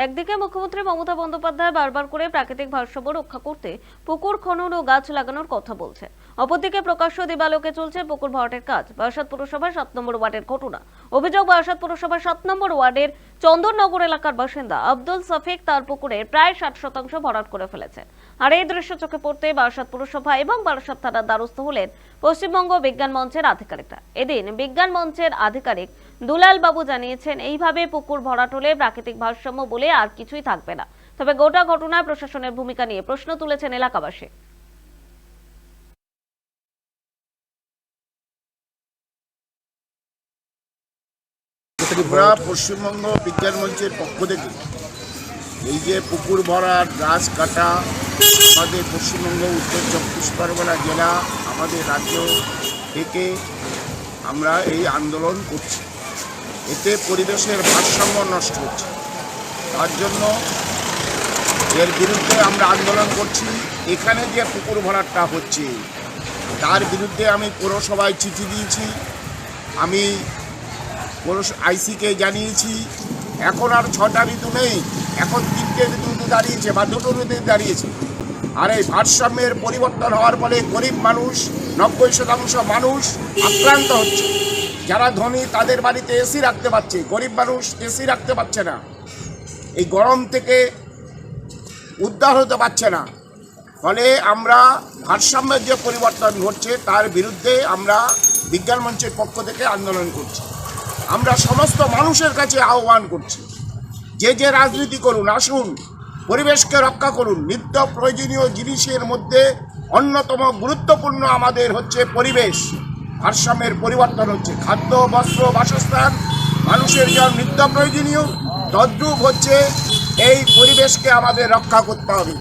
একদিকে মুখ্যমন্ত্রী মমতা বন্দ্যোপাধ্যায় বারবার করে প্রাকৃতিক ভারসাম্য রক্ষা করতে পুকুর, খনন ও গাছ লাগানোর কথা বলছে অপরদিকে প্রকাশ্য দিবালোকে চলছে পুকুর ভরাটের কাজ। বারাসাত পুরসভার সাত নম্বর ওয়ার্ডের ঘটনা। অভিযোগ, বারাসাত পুরসভার সাত নম্বর ওয়ার্ডের চন্দননগর এলাকার বাসিন্দা আব্দুল সাফিক তার পুকুরের প্রায় ষাট শতাংশ ভরাট করে ফেলেছে। আর এই দৃশ্য চোখে পড়তে বারাসাত পুরসভা এবং বারাসাত থানার দ্বারস্থ হলেন পশ্চিমবঙ্গ বিজ্ঞান মঞ্চের আধিকারিকরা। এদিন বিজ্ঞান মঞ্চের আধিকারিক দুলাল বাবু জানিয়েছেন, এইভাবে পুকুর ভরাট হলে প্রাকৃতিক ভারসাম্য বলে আর কিছুই থাকবে না। তবে গোটা ঘটনায় প্রশাসনের ভূমিকা নিয়ে প্রশ্ন তুলেছেন এলাকাবাসী। আমরা পশ্চিমবঙ্গ বিজ্ঞান মঞ্চের পক্ষ থেকে এই যে পুকুর ভরাট গাছ কাটা আমাদের পশ্চিমবঙ্গ উত্তর চব্বিশ পরগনা জেলা আমাদের রাজ্য থেকে আমরা এই আন্দোলন করছি। এতে পরিবেশের ভারসাম্য নষ্ট হচ্ছে। তার জন্য এর বিরুদ্ধে আমরা আন্দোলন করছি। এখানে যে পুকুর ভরাটটা হচ্ছে তার বিরুদ্ধে আমি পৌরসভায় চিঠি দিয়েছি। আমি আইসিকে জানিয়েছি। এখন আর ছটা ঋতু নেই। এখন তিনটে ঋতুতে দাঁড়িয়েছে বা দুটো ঋতুতে দাঁড়িয়েছে। আর এই ভারসাম্যের পরিবর্তন হওয়ার ফলে গরিব মানুষ, নব্বই শতাংশ মানুষ আক্রান্ত হচ্ছে। যারা ধনী, তাদের বাড়িতে এসি রাখতে পারছে। গরিব মানুষ এসি রাখতে পারছে না। এই গরম থেকে উদ্ধার হতে পারছে না। ফলে আমরা ভারসাম্যের যে পরিবর্তন ঘটছে, তার বিরুদ্ধে আমরা বিজ্ঞান মঞ্চের পক্ষ থেকে আন্দোলন করছি। আমরা সমস্ত মানুষের কাছে আহ্বান করছি। যে যে রাজনীতি করুন, আসুন, পরিবেশকে রক্ষা করুন। নিত্য প্রয়োজনীয় জিনিসের মধ্যে অন্যতম গুরুত্বপূর্ণ আমাদের হচ্ছে পরিবেশ। ভারসাম্যের পরিবর্তন হচ্ছে খাদ্য, বস্ত্র, বাসস্থান, মানুষের যেমন নিত্য প্রয়োজনীয়। তদ্রূপ হচ্ছে এই পরিবেশকে আমাদের রক্ষা করতে হবে।